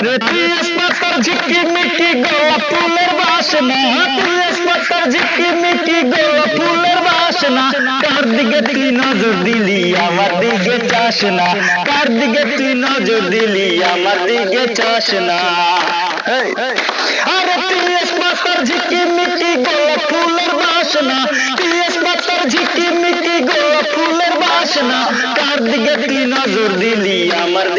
আরে পিয়াস পাতার ঝিকি মিকি গোলাপ ফুলের বাসনা পিয়াস পাতার ঝিকি মিকি গোলাপ ফুলের বাসনা কার দিকে তুই নজর ফুলের বাসনা কার দিকে তুই নজর দিলি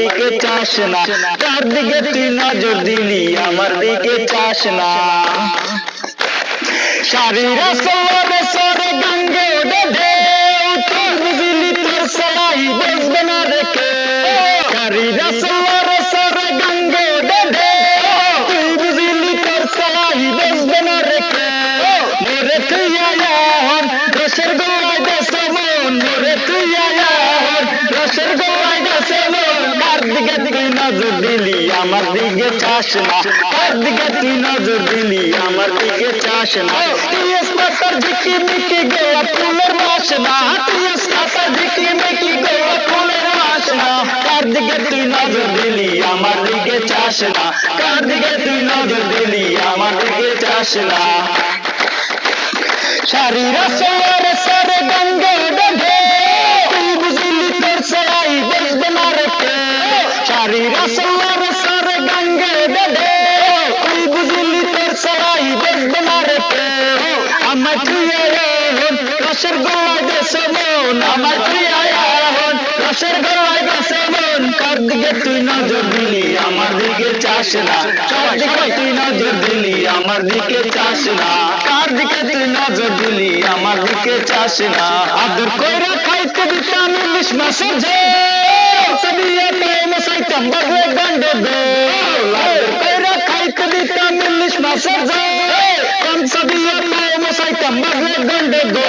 দিকে চাস না। কার দিকে তুই নজর দিলি? আমার দিকে চাস না। শারীরা সরে সরে গঙ্গে ডে তোর বুঝলি তোর সলাই বসবে না রেখে গঙ্গে তুই বুঝলি তোর সলাই দিকে তুই নজর দিলি, আমার দিকে চাস না। কার দিকে তুই নজর দিলি, আমার দিকে চাস না। তুই পাতার ঝিকি মিকি গোলাপ ফুলের বাসনা তুই পাতার ঝিকি মিকি গোলাপ ফুলের বাসনা কার দিকে তুই নজর দিলি, আমার দিকে চাস না। কার দিকে তুই নজর দিলি, আমার দিকে চাস না। শারীরা সরে রসের গলায় দেশে মন, আমার রসের গলায় দেশে মন। কার দিকে তুই নজর দিলি? আমার দিকে চাস না। কার দিকে তুই নজর দিলি? আমার দিকে চাস না। কার দিকে তুই নজর দিলি? আমার দিকে চাস না। আদর কইরা খাইতে দিতাম ইলিশ মাছের ঝোল। সবিয়ে প্রেম সাইতাম বাগলে গন্ড দো কইরা খাইতে দিতাম ইলিশ কম সবিয়ে প্রেম সাইতাম বাগলে গন্ড দো